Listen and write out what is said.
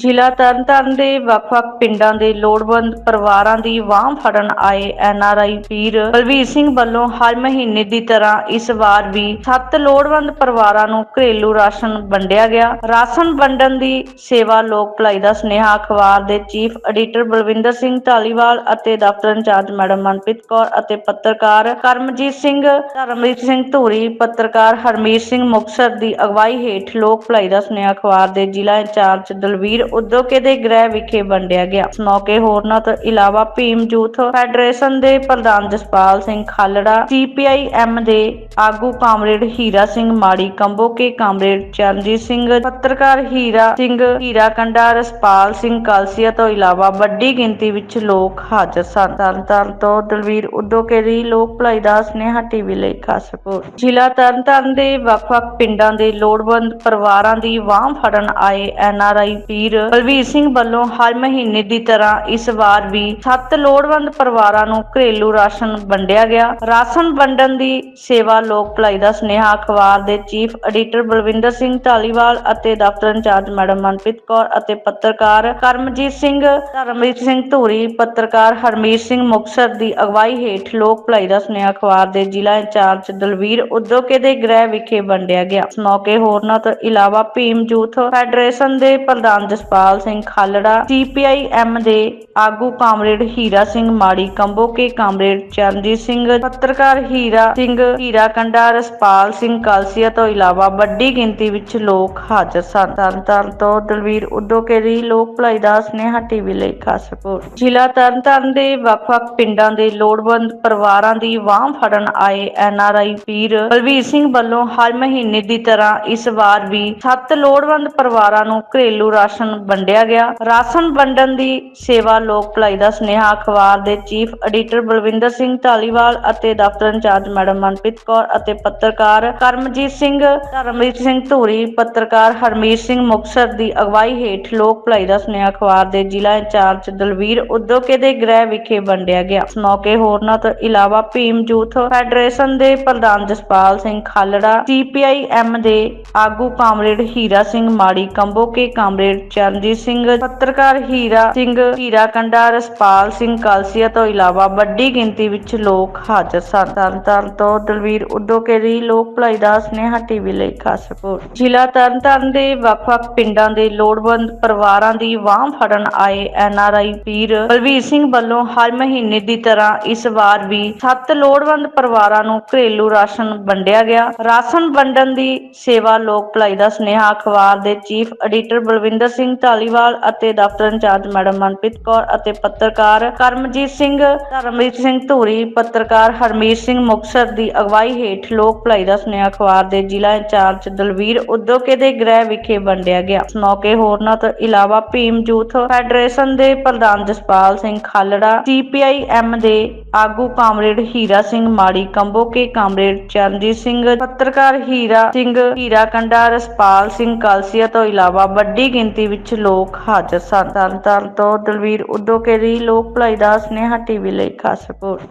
ਜ਼ਿਲ੍ਹਾ ਤਰਨਤਾਰਨ ਦੇ ਵੱਖ-ਵੱਖ ਪਿੰਡਾਂ ਦੇ ਲੋੜਵੰਦ ਪਰਿਵਾਰਾਂ ਦੀ ਬਾਂਹ ਫੜਨ ਆਏ ਐਨਆਰਆਈ ਵੀਰ ਬਲਵੀਰ ਸਿੰਘ ਵੱਲੋਂ ਹਰ ਮਹੀਨੇ ਦੀ ਤਰ੍ਹਾਂ ਇਸ ਵਾਰ ਵੀ ਸੱਤ ਲੋੜਵੰਦ ਪਰਿਵਾਰਾਂ ਨੂੰ ਘਰੇਲੂ ਰਾਸ਼ਨ ਵੰਡਿਆ ਗਿਆ। ਰਾਸ਼ਨ ਵੰਡਣ ਦੀ ਸੇਵਾ ਲੋਕ ਭਲਾਈ ਦਾ ਸੁਨੇਹਾ ਅਖਬਾਰ ਦੇ ਚੀਫ ਐਡੀਟਰ ਬਲਵਿੰਦਰ ਸਿੰਘ ਢਾਲੀਵਾਲ ਅਤੇ ਦਫ਼ਤਰ ਇੰਚਾਰਜ ਮੈਡਮ ਮਨਪ੍ਰੀਤ ਕੌਰ ਅਤੇ ਪੱਤਰਕਾਰ ਕਰਮਜੀਤ ਸਿੰਘ, ਧਰਮਜੀਤ ਸਿੰਘ ਧੂਰੀ, ਪੱਤਰਕਾਰ ਹਰਮੀਤ ਸਿੰਘ ਮੁਕਤਸਰ ਦੀ ਅਗਵਾਈ ਹੇਠ ਲੋਕ ਭਲਾਈ ਦਾ ਸੁਨੇਹਾ ਅਖਬਾਰ ਦੇ ਜ਼ਿਲ੍ਹਾ ਇੰਚਾਰਜ ਦਲਵੀਰ ਉਦੋਕੇ ਦੇ ਗ੍ਰਹਿ ਵਿਖੇ ਵੰਡਿਆ ਗਿਆ। ਇਸ ਮੌਕੇ ਹੋਰਨਾਂ ਤੋਂ ਇਲਾਵਾ ਭੀਮ ਯੂਥ ਫੈਡਰੇਸ਼ਨ ਦੇ ਪ੍ਰਧਾਨ ਜਸਪਾਲ ਸਿੰਘ ਖਾਲੜਾ, ਸੀਪੀਆਈ ਦੇ ਆਗੂ ਕਾਮਰੇਡ ਹੀਰਾ ਸਿੰਘ, ਮਾੜੀ ਕੰਬੋਕੇ ਕਾਮਰੇਡ ਚਰਨਜੀਤ ਸਿੰਘ, ਪੱਤਰਕਾਰ ਹੀਰਾ ਸਿੰਘ, ਹੀਰਾ ਕੰਡਾ, ਰਸਪਾਲ ਸਿੰਘ ਕਲਸੀਆ ਤੋਂ ਇਲਾਵਾ ਵੱਡੀ ਗਿਣਤੀ ਵਿੱਚ ਲੋਕ ਹਾਜ਼ਰ ਸਨ। ਤਰਨਤਾਰਨ ਤੋਂ ਦਲਵੀਰ ਉਦੋਕੇ ਦੀ ਲੋਕ ਭਲਾਈ ਦਾ ਸੁਨੇਹਾ ਟੀਵੀ ਲਈ ਖਾਸ ਰਿਪੋਰਟ। ਜ਼ਿਲ੍ਹਾ ਤਰਨਤਾਰਨ ਦੇ ਵੱਖ-ਵੱਖ ਪਿੰਡਾਂ ਦੇ ਲੋੜਵੰਦ ਪਰਿਵਾਰਾਂ ਦੀ ਬਾਂਹ ਫੜਨ ਆਏ ਐਨਆਰਆਈ ਵੀਰ ਬਲਵੀਰ ਸਿੰਘ ਵੱਲੋਂ ਹਰ ਮਹੀਨੇ ਦੀ ਤਰ੍ਹਾਂ ਇਸ ਵਾਰ ਵੀ ਸੱਤ ਲੋੜਵੰਦ ਪਰਿਵਾਰਾਂ ਨੂੰ ਘਰੇਲੂ ਰਾਸ਼ਨ ਵੰਡਿਆ ਗਿਆ। ਰਾਸ਼ਨ ਵੰਡਣ ਦੀ ਸੇਵਾ ਲੋਕ ਭਲਾਈ ਦਾ ਸੁਨੇਹਾ ਅਖਬਾਰ ਦੇ ਚੀਫ ਐਡੀਟਰ ਬਲਵਿੰਦਰ ਸਿੰਘ ਢਾਲੀਵਾਲ ਅਤੇ ਦਫ਼ਤਰ ਇੰਚਾਰਜ ਮੈਡਮ ਮਨਪ੍ਰੀਤ ਕੌਰ ਅਤੇ ਪੱਤਰਕਾਰ ਕਰਮਜੀਤ ਸਿੰਘ, ਧਰਮਜੀਤ ਸਿੰਘ ਧੂਰੀ, ਪੱਤਰਕਾਰ ਹਰਮੀਤ ਸਿੰਘ ਮੁਕਤਸਰ ਦੀ ਅਗਵਾਈ ਹੇਠ ਲੋਕ ਭਲਾਈ ਦਾ ਸੁਨੇਹਾ ਅਖਬਾਰ ਦੇ ਜ਼ਿਲ੍ਹਾ ਇੰਚਾਰਜ ਦਲਵੀਰ ਉਦੋਕੇ ਦੇ ਗ੍ਰਹਿ ਵਿਖੇ ਵੰਡਿਆ ਗਿਆ। ਇਸ ਮੌਕੇ ਹੋਰਨਾਂ ਤੋਂ ਇਲਾਵਾ ਭੀਮ ਯੂਥ ਫੈਡਰੇਸ਼ਨ ਦੇ ਪ੍ਰਧਾਨ ਜਸਪਾਲ ਸਿੰਘ ਖਾਲੜਾ, ਸੀਪੀਆਈ ਐਮ ਦੇ ਆਗੂ ਕਾਮਰੇਡ ਹੀਰਾ ਸਿੰਘ ਮਾੜੀ ਕੰਬੋਕੇ ਕਾਮਰੇਡ ਚਰਨਜੀਤ ਸਿੰਘ, ਪੱਤਰਕਾਰ ਹੀਰਾ ਸਿੰਘ, ਹੀਰਾ ਕੰਡਾ, ਰਸਪਾਲ ਸਿੰਘ ਕਲਸੀਆ ਤੋਂ ਇਲਾਵਾ ਵੱਡੀ ਗਿਣਤੀ ਵਿੱਚ ਲੋਕ ਹਾਜ਼ਰ ਸਨ। ਤਰਨਤਾਰਨ ਤੋਂ ਦਲਵੀਰ ਉਦੋਕੇ ਦੀ ਲੋਕ ਭਲਾਈ ਦਾ ਸੁਨੇਹਾ ਟੀਵੀ ਲਈ ਖਾਸ ਰਿਪੋਰਟ। ਜ਼ਿਲ੍ਹਾ ਤਰਨਤਾਰਨ ਦੇ ਵੱਖ-ਵੱਖ ਪਿੰਡਾਂ ਦੇ ਲੋੜਵੰਦ ਪਰਿਵਾਰਾਂ ਦੀ ਬਾਂਹ ਫੜਨ ਆਏ ਐਨਆਰਆਈ ਵੀਰ ਬਲਵੀਰ ਸਿੰਘ ਵੱਲੋਂ ਹਰ ਮਹੀਨੇ ਦੀ ਤਰ੍ਹਾਂ ਇਸ ਵਾਰ ਵੀ ਸੱਤ ਲੋੜਵੰਦ ਪਰਿਵਾਰਾਂ ਨੂੰ ਘਰੇਲੂ ਰਾਸ਼ਨ ਵੰਡਿਆ ਗਿਆ। ਰਾਸ਼ਨ ਵੰਡਣ ਦੀ ਸੇਵਾ ਲੋਕ ਭਲਾਈ ਦਾ ਸੁਨੇਹਾ ਅਖਬਾਰ ਦੇ ਚੀਫ ਐਡੀਟਰ ਬਲਵਿੰਦਰ ਸਿੰਘ ਢਾਲੀਵਾਲ ਅਤੇ ਦਫ਼ਤਰ ਇੰਚਾਰਜ ਮੈਡਮ ਮਨਪ੍ਰੀਤ ਕੌਰ ਅਤੇ ਪੱਤਰਕਾਰ ਕਰਮਜੀਤ ਸਿੰਘ, ਧਰਮਜੀਤ ਸਿੰਘ ਧੂਰੀ, ਪੱਤਰਕਾਰ ਹਰਮੀਤ ਸਿੰਘ ਮੁਕਤਸਰ ਦੀ ਅਗਵਾਈ ਹੇਠ ਲੋਕ ਭਲਾਈ ਦਾ ਸੁਨੇਹਾ ਅਖਬਾਰ ਦੇ ਜ਼ਿਲ੍ਹਾ ਇੰਚਾਰਜ ਦਲਵੀਰ ਉਦੋਕੇ ਦੇ ਗ੍ਰਹਿ ਵਿਖੇ ਵੰਡਿਆ ਗਿਆ। ਇਸ ਮੌਕੇ ਹੋਰਨਾਂ ਤੋਂ ਇਲਾਵਾ ਭੀਮ ਯੂਥ ਫੈਡਰੇਸ਼ਨ ਦੇ ਪ੍ਰਧਾਨ ਜਸਪਾਲ ਸਿੰਘ ਖਾਲੜਾ, ਸੀਪੀਆਈ ਐਮ ਦੇ ਆਗੂ ਕਾਮਰੇਡ ਹੀਰਾ ਸਿੰਘ, ਮਾੜੀ ਕੰਬੋਕੇ ਕਾਮਰੇਡ ਚਰਨਜੀਤ ਸਿੰਘ, ਪੱਤਰਕਾਰ ਹੀਰਾ ਸਿੰਘ, ਹੀਰਾ ਕੰਡਾ, ਰਸਪਾਲ ਸਿੰਘ ਕਲਸੀਆ ਤੋਂ ਇਲਾਵਾ ਵੱਡੀ ਗਿਣਤੀ ਵਿੱਚ ਲੋਕ ਹਾਜ਼ਰ ਸਨ। ਤਰਨਤਾਰਨ ਤੋਂ ਦਲਵੀਰ ਉਦੋਕੇ ਦੀ ਲੋਕ ਭਲਾਈ ਦਾ ਸੁਨੇਹਾ ਟੀਵੀ ਲਈ ਖਾਸ ਰਿਪੋਰਟ। ਜ਼ਿਲ੍ਹਾ ਤਰਨਤਾਰਨ ਦੇ ਵੱਖ-ਵੱਖ ਪਿੰਡਾਂ ਦੇ ਲੋੜਵੰਦ ਪਰਿਵਾਰਾਂ ਦੀ ਬਾਂਹ ਫੜਨ ਆਏ ਐਨਆਰਆਈ ਵੀਰ ਬਲਵੀਰ ਸਿੰਘ ਵੱਲੋਂ ਹਰ ਮਹੀਨੇ ਦੀ ਤਰ੍ਹਾਂ ਇਸ ਵਾਰ ਵੀ ਸੱਤ ਲੋੜਵੰਦ ਪਰਿਵਾਰਾਂ ਨੂੰ ਘਰੇਲੂ ਰਾਸ਼ਨ ਵੰਡਿਆ ਗਿਆ। ਰਾਸ਼ਨ ਵੰਡਣ ਦੀ ਸੇਵਾ ਲੋਕ ਭਲਾਈ ਦਾ ਸੁਨੇਹਾ ਅਖਬਾਰ ਦੇ ਚੀਫ ਐਡੀਟਰ ਬਲਵਿੰਦਰ ਸਿੰਘ ਢਾਲੀਵਾਲ ਅਤੇ ਦਫ਼ਤਰ ਇੰਚਾਰਜ ਮੈਡਮ ਮਨਪ੍ਰੀਤ ਕੌਰ ਅਤੇ ਪੱਤਰਕਾਰ ਕਰਮਜੀਤ ਸਿੰਘ ਧਰਮਜੀਤ ਸਿੰਘ ਧੂਰੀ, ਪੱਤਰਕਾਰ ਹਰਮੀਤ ਸਿੰਘ ਮੁਕਤਸਰ ਦੀ ਅਗਵਾਈ ਹੇਠ ਲੋਕ ਭਲਾਈ ਦਾ ਸੁਨੇਹਾ ਅਖਬਾਰ ਦੇ ਜ਼ਿਲ੍ਹਾ ਇੰਚਾਰਜ ਦਲਵੀਰ ਉਦੋਕੇ ਦੇ ਗ੍ਰਹਿ ਵਿਖੇ ਵੰਡਿਆ ਗਿਆ। ਇਸ ਮੌਕੇ ਹੋਰਨਾਂ ਤੋਂ ਇਲਾਵਾ ਭੀਮ ਯੂਥ ਫੈਡਰੇਸ਼ਨ ਦੇ ਪ੍ਰਧਾਨ ਜਸਪਾਲ ਸਿੰਘ ਖਾਲੜਾ, ਸੀਪੀਆਈ ਐਮ ਦੇ ਆਗੂ ਕਾਮਰੇਡ ਹੀਰਾ ਸਿੰਘ, ਮਾੜੀ ਕੰਬੋਕੇ ਕਾਮਰੇਡ ਚਰਨਜੀਤ ਸਿੰਘ, ਪੱਤਰਕਾਰ ਹੀਰਾ ਸਿੰਘ, ਹੀਰਾ ਕੰਡਾ ਰਸਪਾਲ ਸਿੰਘ, ਕਲਸੀਆ ਤੋਂ ਇਲਾਵਾ ਵੱਡੀ ਗਿਣਤੀ ਵਿੱਚ ਲੋਕ ਹਾਜ਼ਰ ਸਨ। ਤਰਨਤਾਰਨ ਤੋਂ ਦਲਵੀਰ ਉਦੋਕੇ ਦੀ ਲੋਕ ਭਲਾਈ ਦਾ ਸੁਨੇਹਾ ਟੀਵੀ ਲਈ ਖਾਸ ਰਿਪੋਰਟ।